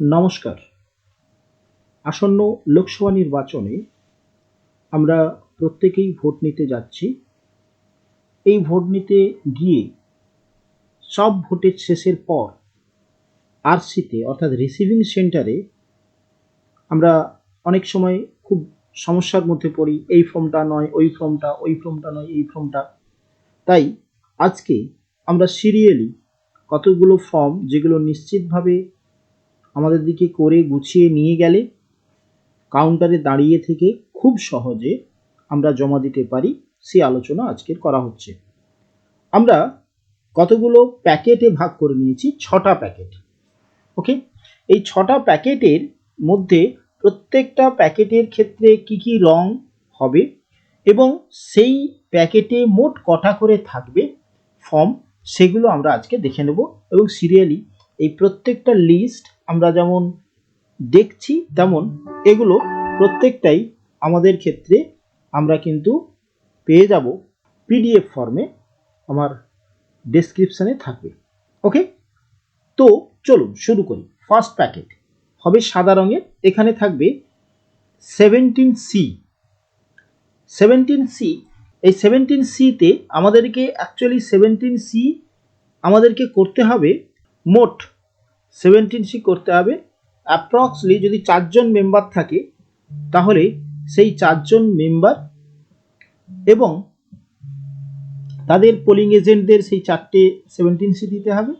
নমস্কার। আসন্ন লোকসভা নির্বাচনে আমরা প্রত্যেকেই ভোট নিতে যাচ্ছি। এই ভোট নিতে গিয়ে সব ভোটের শেষের পর আরসিতে, অর্থাৎ রিসিভিং সেন্টারে আমরা অনেক সময় খুব সমস্যার মধ্যে পড়ি, এই ফর্মটা নয়, ওই ফর্মটা ওই ফর্মটা নয়, এই ফর্মটা। তাই আজকে আমরা সিরিয়ালি কতগুলো ফর্ম যেগুলো নিশ্চিতভাবে আমাদের দিকে করে গুছিয়ে নিয়ে গেলে কাউন্টারে দাঁড়িয়ে থেকে খুব সহজে আমরা জমা দিতে পারি, সে আলোচনা আজকের করা হচ্ছে। আমরা কতগুলো প্যাকেটে ভাগ করে নিয়েছি? ছটা প্যাকেট ওকে এই ছটা প্যাকেটের মধ্যে প্রত্যেকটা প্যাকেটের ক্ষেত্রে কি কি রং হবে? এবং সেই প্যাকেটে মোট কটা করে থাকবে? ফর্ম সেগুলো আমরা আজকে দেখে নেব। এবং সিরিয়ালি এই প্রত্যেকটা লিস্ট আমরা যেমন দেখছি তেমন এগুলো প্রত্যেকটাই আমাদের ক্ষেত্রে আমরা কিন্তু পেয়ে যাব পিডিএফ ফর্মে আমার ডেসক্রিপশানে থাকবে। ওকে তো চলুন, শুরু করি। ফার্স্ট প্যাকেট হবে সাদা রঙের। এখানে থাকবে সেভেন্টিন সি সেভেন্টিন সি এই সেভেন্টিন সিতে আমাদেরকে অ্যাকচুয়ালি সেভেন্টিন সি আমাদেরকে করতে হবে মোট সেভেন্টিন সি করতে হবে। অ্যাপ্রক্সলি যদি চারজন মেম্বার থাকে, তাহলে সেই চারজন মেম্বার এবং তাদের পোলিং এজেন্টদের সেই চারটে সেভেন্টিন সি দিতে হবে।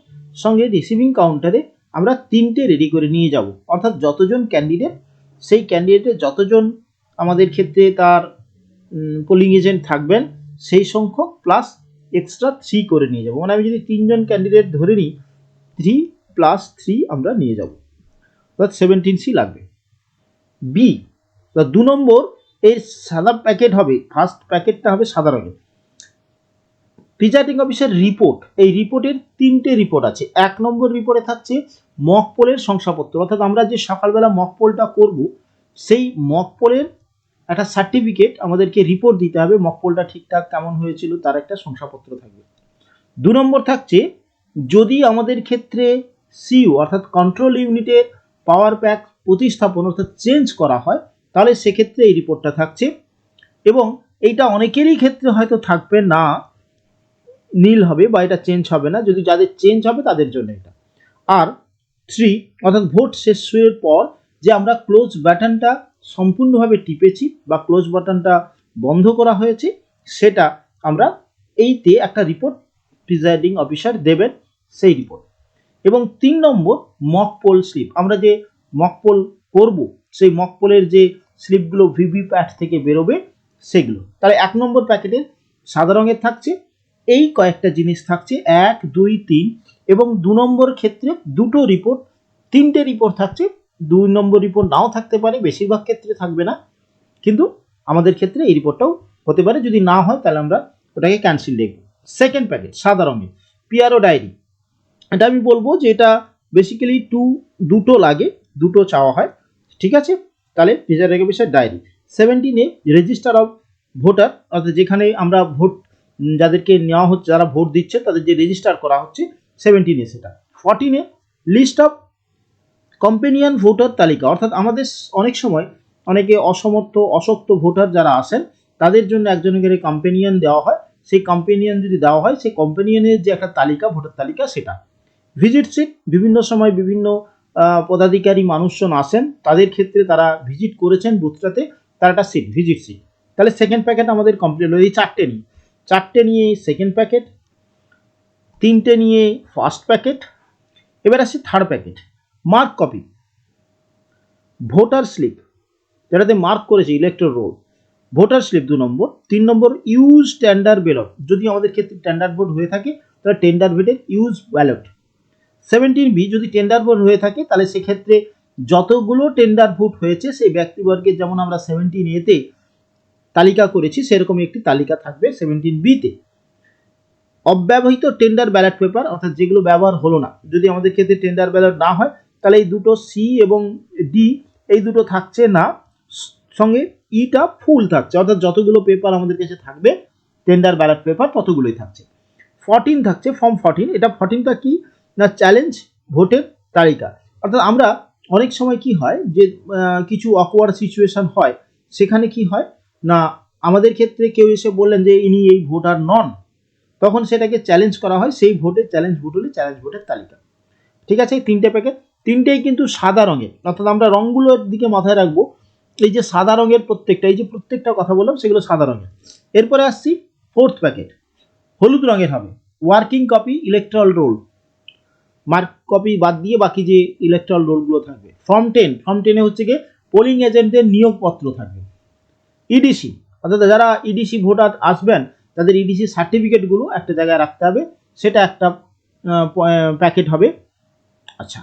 সঙ্গে রিসিভিং কাউন্টারে আমরা তিনটে রেডি করে নিয়ে যাব। অর্থাৎ যতজন ক্যান্ডিডেট সেই ক্যান্ডিডেটের যতজন আমাদের ক্ষেত্রে তার পোলিং এজেন্ট থাকবেন, সেই সংখ্যক প্লাস এক্সট্রা থ্রি করে নিয়ে যাব। মানে আমি যদি তিনজন ক্যান্ডিডেট ধরে নিই থ্রি প্লাস থ্রি আমরা নিয়ে যাব। অর্থাৎ সেভেন্টিন সি লাগবে। বি দু নম্বর, এর সাদা প্যাকেট হবে ফার্স্ট প্যাকেটটা হবে সাদা রঙের। প্রিজাইডিং অফিসের রিপোর্ট এই রিপোর্টের তিনটে রিপোর্ট আছে। এক নম্বর রিপোর্টে থাকছে মক পোলের শংসাপত্র। অর্থাৎ আমরা যে সকালবেলা মক পোলটা করব, সেই মক পোলের একটা সার্টিফিকেট আমাদেরকে রিপোর্ট দিতে হবে মক পোলটা ঠিকঠাক কেমন হয়েছিল, তার একটা শংসাপত্র থাকবে। দু নম্বর থাকছে, যদি আমাদের ক্ষেত্রে সিইউ অর্থাৎ কন্ট্রোল ইউনিটের পাওয়ার প্যাক প্রতিস্থাপন, অর্থাৎ চেঞ্জ করা হয়, তাহলে সেক্ষেত্রে এই রিপোর্টটা থাকছে। এবং এইটা অনেকেরই ক্ষেত্রে হয়তো থাকবে না, নীল হবে বা এটা চেঞ্জ হবে না, যদি যাদের চেঞ্জ হবে তাদের জন্য এটা। আর থ্রি অর্থাৎ ভোট শেষ হওয়ার পর যে আমরা ক্লোজ বাটনটা সম্পূর্ণভাবে টিপেছি বা ক্লোজ বাটনটা বন্ধ করা হয়েছে, সেটা আমরা এইতে একটা রিপোর্ট প্রিজাইডিং অফিসার দেবেন, সেই রিপোর্ট এবং তিন নম্বর মক পোল স্লিপ আমরা যে মক পোল করব, সেই মক পোলের যে স্লিপগুলো ভিভি প্যাট থেকে বেরোবে, সেগুলো। তাহলে এক নম্বর প্যাকেটে সাদা রঙের থাকছে, এই কয়েকটা জিনিস থাকছে, এক, দুই, তিন, এবং দু নম্বর ক্ষেত্রে দুটো রিপোর্ট তিনটে রিপোর্ট থাকছে, দুই নম্বর রিপোর্ট নাও থাকতে পারে, বেশিরভাগ ক্ষেত্রে থাকবে না, কিন্তু আমাদের ক্ষেত্রে এই রিপোর্টটাও হতে পারে, যদি না হয় তাহলে আমরা ওটাকে ক্যান্সেল দেখব। সেকেন্ড প্যাকেট সাদা রঙের পিয়ারো ডায়েরি এটা আমি বলব যে এটা বেসিক্যালি টু দুটো লাগে, দুটো চাওয়া হয়, ঠিক আছে? তাহলে প্রিজার রেগুলেশন ডায়েরি সেভেন্টিনে রেজিস্টার অফ ভোটার অর্থাৎ যেখানে আমরা ভোট যাদেরকে নেওয়া হচ্ছে, যারা ভোট দিচ্ছে, তাদের যে রেজিস্টার করা হচ্ছে সেভেন্টিনে সেটা। ফর্টিনে লিস্ট অফ কম্পেনিয়ান ভোটার তালিকা। অর্থাৎ আমাদের অনেক সময় অনেকে অসমর্থ অশক্ত ভোটার যারা আসেন তাদের জন্য একজনের করে কম্পেনিয়ান দেওয়া হয়। সেই কম্পেনিয়ান যদি দেওয়া হয়, সেই কম্পেনিয়ানের যে একটা তালিকা ভোটার তালিকা, সেটা। ভিজিট সিট, বিভিন্ন সময় বিভিন্ন পদাধিকারী মানুষজন আসেন, তাদের ক্ষেত্রে তারা ভিজিট করেছেন বুথটাতে, তার একটা সিট, ভিজিট সিট। তাহলে সেকেন্ড প্যাকেট আমাদের কমপ্লিট হলো, এই চারটে নিয়ে। চারটে নিয়ে সেকেন্ড প্যাকেট তিনটে নিয়ে ফার্স্ট প্যাকেট এবার আসি third packet mark copy voter slip যেটাতে মার্ক করেছে ইলেকট্রো রোল ভোটার স্লিপ দু নম্বর, তিন নম্বর ইউজ টেন্ডার ব্যালট যদি আমাদের ক্ষেত্রে টেন্ডার ভোট হয়ে থাকে, তাহলে টেন্ডার ভোটের ইউজ ব্যালট সেভেন্টিন বি যদি টেন্ডার ভোট হয়ে থাকে, তাহলে সেক্ষেত্রে যতগুলো টেন্ডার ভোট হয়েছে, সেই ব্যক্তিবর্গের যেমন আমরা সেভেন্টিন এতে তালিকা করেছি সেরকম একটি তালিকা থাকবে সেভেন্টিন বিতে অব্যবহৃত টেন্ডার ব্যালট পেপার অর্থাৎ যেগুলো ব্যবহার হলো না, যদি আমাদের ক্ষেত্রে টেন্ডার ব্যালট না হয়, তাহলে এই দুটো সি এবং ডি এই দুটো থাকছে না, সঙ্গে ইটা ফুল থাকছে, অর্থাৎ যতগুলো পেপার আমাদের কাছে থাকবে টেন্ডার ব্যালট পেপার ততগুলোই থাকছে। ফর্টিন থাকছে ফর্ম ফর্টিন এটা ফর্টিনটা কি? না চ্যালেঞ্জ ভোটের তালিকা। অর্থাৎ আমরা অনেক সময় কি হয় যে কিছু অকওয়ার্ড সিচুয়েশন হয়, সেখানে কি হয়? না, আমাদের ক্ষেত্রে কেউ এসে বললেন যে, ইনি এই ভোটার নন। তখন সেটাকে চ্যালেঞ্জ করা হয়, সেই ভোটে চ্যালেঞ্জ ভোট হলে চ্যালেঞ্জ ভোটের তালিকা। ঠিক আছে, এই তিনটে প্যাকেট তিনটেই কিন্তু সাদা রঙের। অর্থাৎ আমরা রঙগুলোর দিকে মাথায় রাখব। এই যে সাদা রঙের প্রত্যেকটা, এই যে প্রত্যেকটা কথা বললাম, সেগুলো সাদা রঙের। এরপরে আসছি ফোর্থ প্যাকেট হলুদ রঙের হবে। Working copy electoral roll mark copy বাদ দিয়ে বাকি যে ইলেকট্রাল রোলগুলো থাকবে। ফর্ম টেন ফর্ম টেনে হচ্ছে গিয়ে পোলিং এজেন্টদের নিয়োগপত্র থাকবে। ইডিসি অর্থাৎ যারা ইডিসি ভোটার আসবেন, তাদের ইডিসি সার্টিফিকেটগুলো একটা জায়গায় রাখতে হবে। সেটা একটা প্যাকেট হবে। আচ্ছা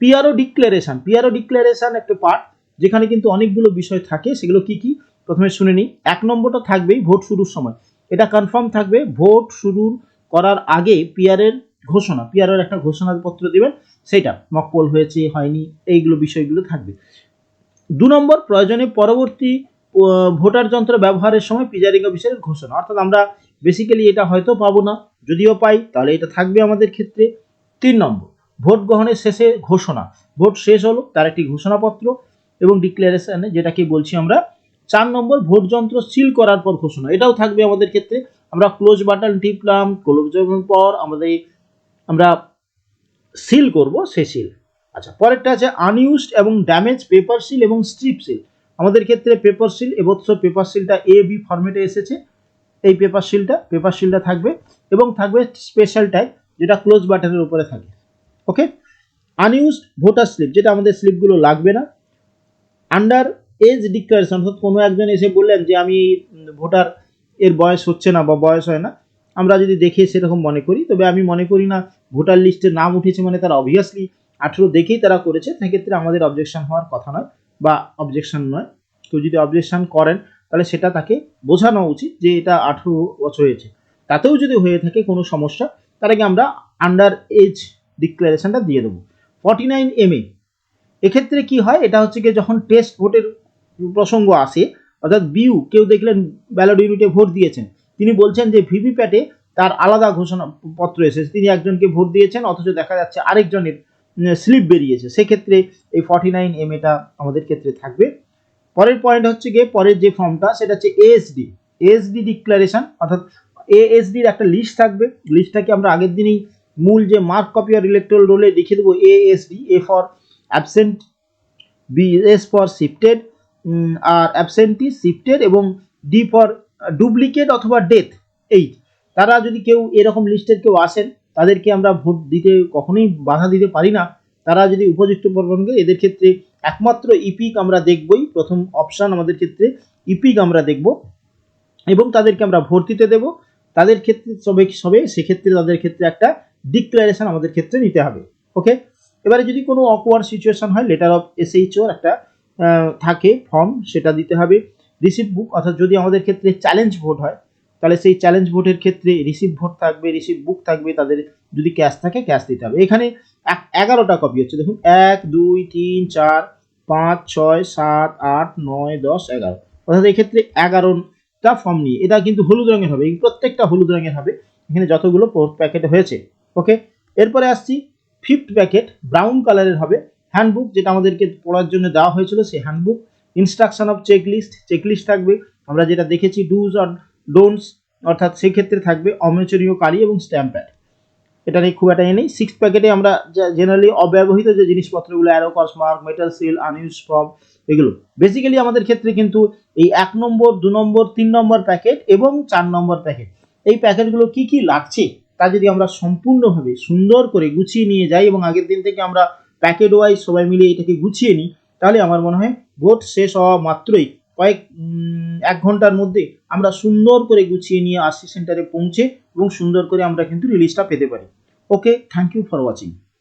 পিআরও ডিক্লারেশন পিআরও ডিক্লারেশন একটা পার্ট যেখানে কিন্তু অনেকগুলো বিষয় থাকে। সেগুলো কি কি? প্রথমে শুনে নিই। এক নম্বরটা থাকবেই ভোট শুরুর সময়। এটা কনফার্ম থাকবে, ভোট শুরু করার আগে পিআরের ঘোষণা পিআরের একটা ঘোষণাপত্র দিবেন সেটা মকপল হয়েছে, হয়নি, এইগুলো বিষয়গুলো থাকবে। দু নম্বর, প্রয়োজনে পরবর্তী ভোটার যন্ত্র ব্যবহারের সময় প্রিজাইডিং অফিসারের ঘোষণা। অর্থাৎ আমরা বেসিক্যালি এটা হয়তো পাবো না, যদিও পাই, তাহলে এটা থাকবে আমাদের ক্ষেত্রে। তিন নম্বর, ভোট গ্রহণের শেষে ঘোষণা। ভোট শেষ হলো, তার একটি ঘোষণাপত্র এবং ডিক্লারেশনে যেটাকে বলছি আমরা। চার নম্বর, ভোট যন্ত্র সিল করার পর ঘোষণা। এটাও থাকবে আমাদের ক্ষেত্রে। আমরা ক্লোজ বাটন টিপলাম ক্লোজ পর আমাদের আমরা সিল করব সে সিল আচ্ছা পরেরটা আছে আনইউজড এবং ড্যামেজ পেপার সিল এবং স্ট্রিপ সিল আমাদের ক্ষেত্রে পেপার সিল এবছর পেপার সিলটা এ বি ফরম্যাটে এসেছে। এই পেপার সিলটা পেপার সিলটা থাকবে এবং থাকবে স্পেশাল টাইপ যেটা ক্লোজ বাটনের উপরে থাকে। ওকে আনইউজড ভোটার স্লিপ যেটা আমাদের স্লিপগুলো লাগবে না। আন্ডার এজ ডিক্লারেশন অর্থাৎ কোনো একজন এসে বললেন যে আমি ভোটার এর বয়স হচ্ছে না বা বয়স হয় না, আমরা যদি দেখে সেরকম মনে করি। তবে আমি মনে করি না ভোটার লিস্টে নাম উঠেছে মানে তারা অবভিয়াসলি আঠেরো দেখেই তারা করেছে, সেক্ষেত্রে আমাদের অবজেকশন হওয়ার কথা নয় বা অবজেকশন নয়। কেউ যদি অবজেকশন করেন, তাহলে সেটা তাকে বোঝানো উচিত যে এটা আঠেরো বছর হয়েছে। তাতেও যদি হয়ে থাকে কোনো সমস্যা, তার আগে আমরা আন্ডার এজ ডিক্লারেশনটা দিয়ে দেবো। ফর্টি নাইন এম এ এক্ষেত্রে কি হয়, এটা হচ্ছে কি যখন টেস্ট ভোটের প্রসঙ্গ আসে, অর্থাৎ বিউ কেউ দেখলেন ব্যালট ইউনিটে ভোট দিয়েছেন, তিনি বলছেন যে ভিভিপ্যাটে তার আলাদা ঘোষণা পত্র এসেছে। তিনি একজনকে ভোট দিয়েছেন, অথচ দেখা যাচ্ছে আরেকজনের স্লিপ বেরিয়েছে। সেক্ষেত্রে এই ফর্টি নাইন এম এটা আমাদের ক্ষেত্রে থাকবে। পরের পয়েন্ট হচ্ছে গিয়ে, পরের যে ফর্মটা সেটা হচ্ছে এএসডি এএসডি ডিক্লারেশন অর্থাৎ এএসডির একটা লিস্ট থাকবে। লিস্টটাকে আমরা আগের দিনই মূল যে মার্ক কপি আর ইলেকট্রাল রোলে লিখে দেবো ASD A for absent B S for shifted R absentee shifted এবং ডি ফর ডুপ্লিকেট অথবা ডেথ এই তারা যদি কেউ এরকম লিস্টের কেউ আসেন, তাদেরকে আমরা ভোট দিতে কখনোই বাধা দিতে পারি না। তারা যদি উপযুক্ত প্রবণকে এদের ক্ষেত্রে একমাত্র ইপিক আমরা দেখবই। প্রথম অপশান আমাদের ক্ষেত্রে ইপিক আমরা দেখব এবং তাদেরকে আমরা ভোট দিতে দেব। তাদের ক্ষেত্রে সবে সবে, সেক্ষেত্রে তাদের ক্ষেত্রে একটা ডিক্লারেশন আমাদের ক্ষেত্রে নিতে হবে। ওকে এবারে যদি কোনো অকওয়ার্ড সিচুয়েশন হয় লেটার অফ এসএইচওর একটা থাকে ফর্ম সেটা দিতে হবে। রিসিপ্ট বুক অর্থাৎ যদি আমাদের ক্ষেত্রে চ্যালেঞ্জ ভোট হয় তাহলে সেই চ্যালেঞ্জ ভোটের ক্ষেত্রে রিসিভ ভোট থাকবে রিসিভ বুক থাকবে, তাদের যদি ক্যাশ থাকে ক্যাশ দিতে হবে। এখানে এগারোটা কপি হচ্ছে। দেখুন, এক, দুই, তিন, চার, পাঁচ, ছয়, সাত, আট, নয়, দশ, এগারো। অর্থাৎ এক্ষেত্রে এগারোটা ফর্ম নিয়ে। এটা কিন্তু হলুদ রঙের হবে। প্রত্যেকটা হলুদ রঙের হবে। এখানে যতগুলো প্যাকেট হয়েছে। ওকে এরপরে আসছি ফিফথ প্যাকেট ব্রাউন কালারের হবে। হ্যান্ডবুক যেটা আমাদেরকে পড়ার জন্য দেওয়া হয়েছিল, সেই handbook instruction of checklist checklist থাকবে। আমরা যেটা দেখেছি ডুজ আর ডোন্টস অর্থাৎ সেক্ষেত্রে থাকবে অমেচনীয় কালি এবং স্ট্যাম্প প্যাড এটা নিয়ে খুব একটা নেই। সিক্স প্যাকেটে আমরা জেনারেলি অব্যবহৃত যে জিনিসপত্রগুলো arrow cross mark metal seal unused form এগুলো। বেসিক্যালি আমাদের ক্ষেত্রে কিন্তু এই এক নম্বর, দু নম্বর, তিন নম্বর প্যাকেট এবং চার নম্বর প্যাকেট এই প্যাকেটগুলো কি কি লাগছে তা যদি আমরা সম্পূর্ণভাবে সুন্দর করে গুছিয়ে নিয়ে যাই এবং আগের দিন থেকে আমরা প্যাকেট ওয়াইজ সবাই মিলে এটাকে গুছিয়ে নিই, তাহলে আমার মনে হয় ভোট শেষ হওয়া মাত্রই কয়েক এক ঘণ্টার মধ্যে আমরা সুন্দর করে গুছিয়ে নিয়ে আসছি সেন্টারে পৌঁছে এবং সুন্দর করে আমরা কিন্তু রিলিজটা পেতে পারি। Okay thank you for watching